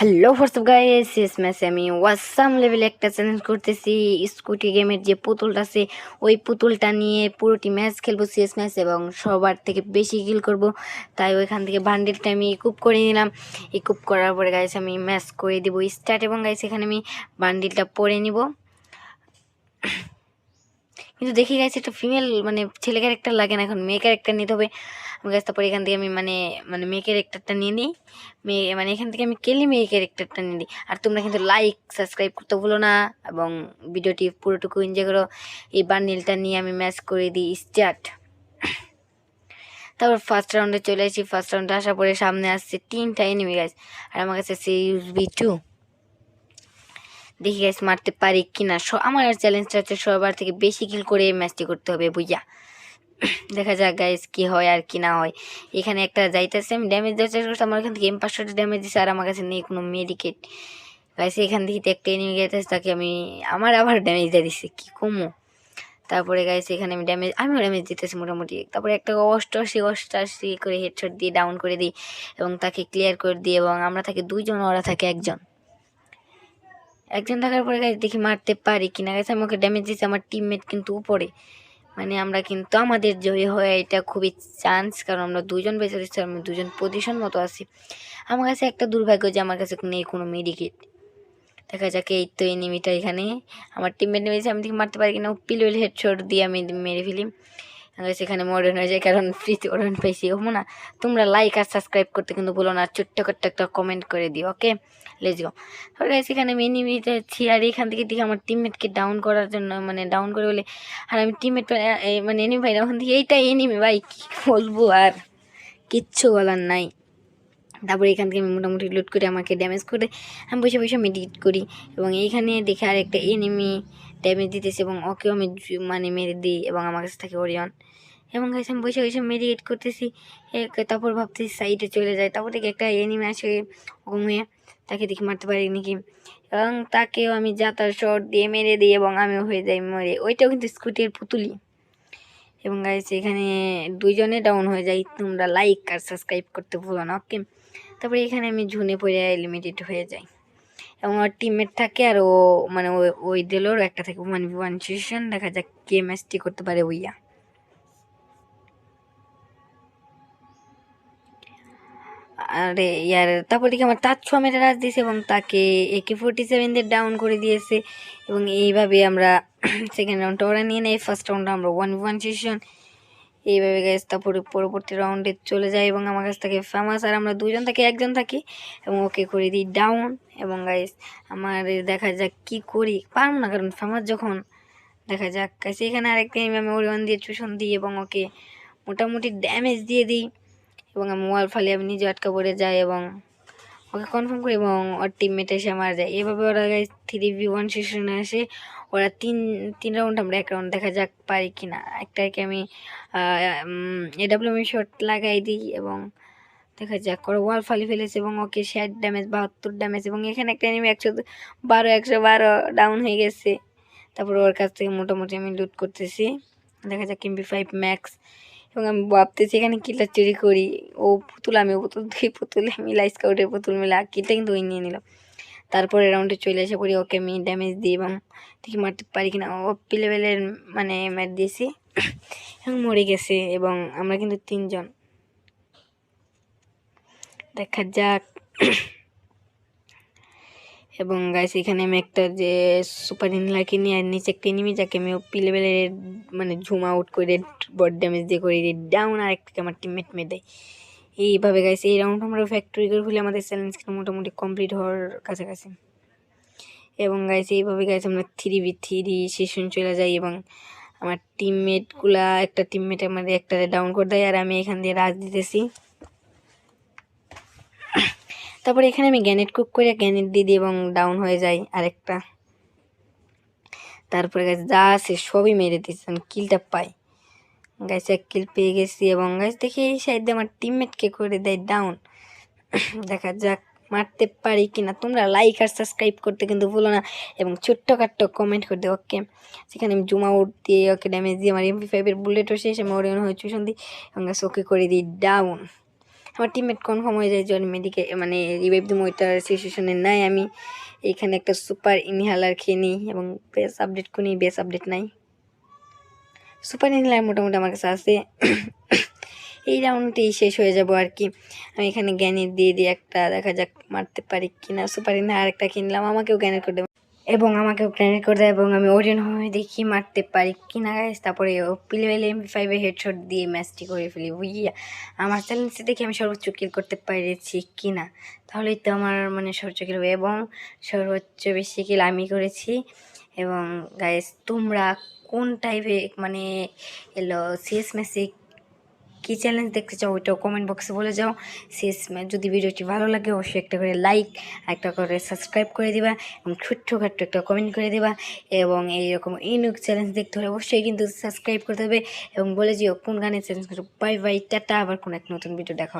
Hello WhatsApp guys শেষ ম্যাচে আমি ওয়াসাম লেভেলে একটা চ্যালেঞ্জ করতেছি। স্কুটি গেমের যে পুতুলটা আছে, ওই পুতুলটা নিয়ে পুরোটি ম্যাচ খেলব শেষ ম্যাচ এবং সবার থেকে বেশি কিল করব। তাই ওইখান থেকে বান্ডেলটা আমি ইকুপ করে নিলাম। ইকুপ করার পরে গাইস আমি ম্যাচ করে দেবো। স্টার্ট এবং গাইস এখানে আমি বান্ডিলটা পরে নিব। কিন্তু দেখি গেছে একটা ফিমেল মানে ছেলে ক্যারেক্টার লাগে না এখন। মেয়ে ক্যারেক্টার নিতে হবে। আমি গাছ তারপরে এখান থেকে আমি মানে মানে মেয়ে ক্যারেক্টারটা নিয়ে নিই। মেয়ে মানে এখান থেকে আমি কেলি মেয়ে ক্যারেক্টারটা নিয়ে নিই। আর তোমরা কিন্তু লাইক সাবস্ক্রাইব করতে ভুলো না। এবং ভিডিওটি পুরোটুকু এনজয় করো। এই বান্ডিলটা নিয়ে আমি ম্যাচ করে দিই স্টার্ট তারপর ফার্স্ট রাউন্ডে চলে আসি। ফার্স্ট রাউন্ডে আসার পরে সামনে আসছে তিনটা এনিমি গাছ আর আমার কাছে সে ইউজ বি টু দেখি গাইস মারতে পারি কিনা? স- আমার চ্যালেঞ্জটা হচ্ছে সবার থেকে বেশি কিল করে ম্যাচটি করতে হবে বুঝা দেখা যাক গাইস কি হয় আর কি না হয়। এখানে একটা যাইতেছে, আমি ড্যামেজ দেওয়ার চেষ্টা করছি, আমার এখান থেকে এম পাঁচশোটা ড্যামেজ দিচ্ছে আর আমার কাছে নেই কোনো মেডিকেট গাইস এখান থেকে একটা এনিমি গেছে, তাকে আমি আমার আবার ড্যামেজ দিয়ে দিচ্ছে কি কমো? তারপরে গাইস এখানে আমি ড্যামেজ আমিও ড্যামেজ দিতেছি মোটামুটি। তারপরে একটা অষ্টআশি অষ্টআশি করে হেডশট দিয়ে ডাউন করে দিই এবং তাকে ক্লিয়ার করে দিই এবং আমরা থাকি দুইজন, ওরা থাকে একজন। একজন থাকার পরে গাছ দেখি মারতে পারি কিনা। গেছে আমাকে ড্যামেজ দিচ্ছে আমার টিমমেট কিন্তু উপরে। মানে আমরা কিন্তু আমাদের জয় হয় এটা খুবই চান্স কারণ আমরা দুজন বেঁচে দিচ্ছি আমি দুজন পজিশন মতো আছি। আমার কাছে একটা দুর্ভাগ্য যে আমার কাছে নেই কোনো মেডিকেট দেখা যাক, এই তো এনিমিটা এখানে। আমার টিমমেট নেমেছে, আমি দেখি মারতে পারি কিনা। পিলুয়েল হেডশট দিয়ে আমি মেরে ফেলি। সেখানে মডার্ন হয়ে যায়, কারণ ফ্রিতে মডার্ন পাইছি হব না তোমরা লাইক আর সাবস্ক্রাইব করতে কিন্তু বলো না, ছোট্ট করতে একটা কমেন্ট করে দিও ওকে লেজ গো guys, এখানে আমি এনিমিতে আর এখান থেকে দেখি আমার টিমমেটকে ডাউন করার জন্য মানে ডাউন করে বলে, আর আমি টিমমেট মানে এনিমি ভাই ওখান থেকে এইটাই এনিমি ভাই, কী বলব আর, কিচ্ছু বলার নাই। তারপরে এখান থেকে আমি মোটামুটি লুট করে আমাকে ড্যামেজ করে, আমি বসে বসে মেডিকেট করি, এবং এইখানে দেখে আর একটা এনিমি ড্যামেজ দিতেছে এবং ওকেও আমি মানে মেরে দিই এবং আমার কাছে থাকে ওরিয়ন এবং গাইছে আমি বসে বসে মেডিকেট করতেছি। তারপর ভাবতেছি সাইডে চলে যায়। তারপর দেখি একটা এনিমি আসে ঘুমিয়ে। তাকে দেখি মারতে পারি নাকি? এবং তাকেও আমি যাতার শর্ট দিয়ে মেরে দিই এবং আমিও হয়ে যাই মরে। ওইটাও কিন্তু স্কুটির পুতুলি এবং গাইছে এখানে দুইজনে ডাউন হয়ে যায় তোমরা লাইক আর সাবস্ক্রাইব করতে ভুলো না ওকে তারপরে এখানে আমি ঝুনে পড়ে লিমিটেড হয়ে যাই। এবং আমার টিমমেট থাকে আর ও মানে ওই দিলেও একটা থাকে ওয়ান ভি ওয়ান সিচুয়েশন দেখা যাক কে ম্যাচটি করতে পারে ওইয়া আরে ইয়ার, তারপর দেখি আমার তার ছোঁয়া মেরে রাজ দিয়েছে এবং তাকে একে ফোর্টি সেভেন দিয়ে ডাউন করে দিয়েছে। এবং এইভাবে আমরা সেকেন্ড রাউন্ডটা ওরা নিয়ে নেই ফার্স্ট রাউন্ডে আমরা ওয়ান ওয়ান সেশন এইভাবে গ্যাস তারপরে পরবর্তী রাউন্ডে চলে যায় এবং আমার কাছ থেকে ফেমাস আর আমরা দুজন থাকি, একজন থাকি এবং ওকে করে দিই ডাউন এবং গাইস আমার দেখা যাক কি করি। পারব না কারণ ফেমাস যখন দেখা যাক। গাইস এখানে আরেকটা আমি ওরিয়ন দিয়ে চুষণ দিই এবং ওকে মোটামুটি ড্যামেজ দিয়ে দিই এবং আমি ওয়াল ফালি আমি নিজে আটকা পড়ে যাই এবং ওকে কনফার্ম করি এবং ওর টিমমেট এসে মারা যায়। এভাবে ওরা গাইস থ্রি ভি ওয়ান সেশনে আসে। ওরা তিন তিন রাউন্ড আমরা এক রাউন্ড দেখা যাক পারি কি না একটাকে আমি এডাব্লিউএম শট লাগাই দিই এবং দেখা যাক। ওরা ওয়াল ফালি ফেলেছে এবং ওকে ষাট ড্যামেজ বাহাত্তর ড্যামেজ এবং এখানে একটা এনিমি একশো বারো একশো বারো ডাউন হয়ে গেছে। তারপর ওর কাছ থেকে মোটামুটি আমি লুট করতেছি। দেখা যাক এমবি ফাইভ ম্যাক্স এবং আমি ভাবতেছি এখানে কিলটা চুরি করি। ও পুতুল, আমি ও পুতুল, দুই পুতুল, আমি লাইস স্কাউটের পুতুল মিলে কিলটা কিন্তু ওই নিয়ে নিলাম। তারপরে রাউন্ডে চলে এসে পড়ি, ওকে আমি ড্যামেজ দিই এবং দেখি মারতে পারি কিনা। ও পি লেভেলের মানে ম্যাট দিয়েছি। এবং মরে গেছে এবং আমরা কিন্তু তিনজন। দেখা যাক। এবং গাইস এখানে আমি একটা যে সুপার ইনলাকে নিয়ে আর নিচে একটা এনিমি যাকে আমি পি লেভেলের মানে ঝুম আউট করে বড ড্যামেজ দিয়ে করে দিই ডাউন আর একটা আমার টিমমেট মেয়ে দেয়। এইভাবে গাইছে, এই রাউন্ড আমরা ফ্যাক্টরি করে ফেলে, আমাদের চ্যালেঞ্জটা মোটামুটি কমপ্লিট হওয়ার কাছাকাছি। এবং গাইছে, এইভাবে গাইছে আমরা থ্রি বি থ্রি সেশন চলে যাই এবং আমার টিমমেটগুলা একটা টিমমেট আমাদের একটা ডাউন করে দেয়, আর আমি এখান দিয়ে রাজ দিতেছি। তারপরে এখানে আমি গ্যানেট কুক করে গ্যানেট দিয়ে দিই এবং ডাউন হয়ে যায় আরেকটা। তারপরে গাছ যা আছে সবই মেরে দিয়েছি, আমি কিলটা পাই। গাছ এক কিল পেয়ে গেছি এবং গাছ দেখি এই সাইডে আমার টিমমেটকে করে দেয় ডাউন দেখা যাক, মারতে পারি কিনা। তোমরা লাইক আর সাবস্ক্রাইব করতে কিন্তু ভুলো না এবং ছোট্ট কাট্ট কমেন্ট করে দিও ওকে সেখানে আমি জুম আউট দিয়ে ওকে ড্যামেজ দিয়ে আমার এমপি ফাইভের বুলেটও শেষ, আমি ওরিয়ন হয়ে চুষণ দিই এবং গাছ ওকে করে দিই ডাউন আমার টিমমেট কনফার্ম হয়ে যায় আমি মেডিকে মানে রিভাইভ দিব ওইটার সিচুয়েশনে নাই আমি। এখানে একটা সুপার ইনহেলার খেয়ে নিই এবং বেস আপডেট করি বেস আপডেট নাই। সুপার ইনহেলার মোটামুটি আমার কাছে আছে। এই রাউন্ডটাই শেষ হয়ে যাব আর কি। আমি এখানে জ্ঞানের দিয়ে দিয়ে একটা দেখা যাক মারতে পারি কিনা। সুপার আর একটা কিনলাম, আমাকেও জ্ঞানের করে দেবে। এবং আমাকেও গ্র্যানেড করে দেয় এবং আমি ওরিয়ন হয়ে দেখি মারতে পারি কিনা গাইস তারপরে পিলেবেল এম ফাইভে হেডশট দিয়ে ম্যাচটি করে ফেলি। বুঝিয়া আমার চ্যালেঞ্জে দেখি আমি সর্বোচ্চ কিল করতে পেরেছি কিনা। তাহলেই তো আমার মানে সর্বোচ্চ কিল এবং সর্বোচ্চ বেশি কিল আমি করেছি। এবং গাইস তোমরা কোন টাইপে মানে এলো শেষ ম্যাচে কী চ্যালেঞ্জ দেখতে চাও ওইটাও কমেন্ট বক্সে বলে যাও শেষ যদি ভিডিওটি ভালো লাগে, অবশ্যই একটা করে লাইক একটা করে সাবস্ক্রাইব করে দিবা এবং ছোট্টখাট্ট একটা কমেন্ট করে দিবা এবং এইরকম ইউনিক চ্যালেঞ্জ দেখতে হলে অবশ্যই কিন্তু সাবস্ক্রাইব করতে হবে এবং বলে যেও কোন গানের চ্যালেঞ্জ বাই বাই টাটা, আবার কোনো এক নতুন ভিডিও দেখা।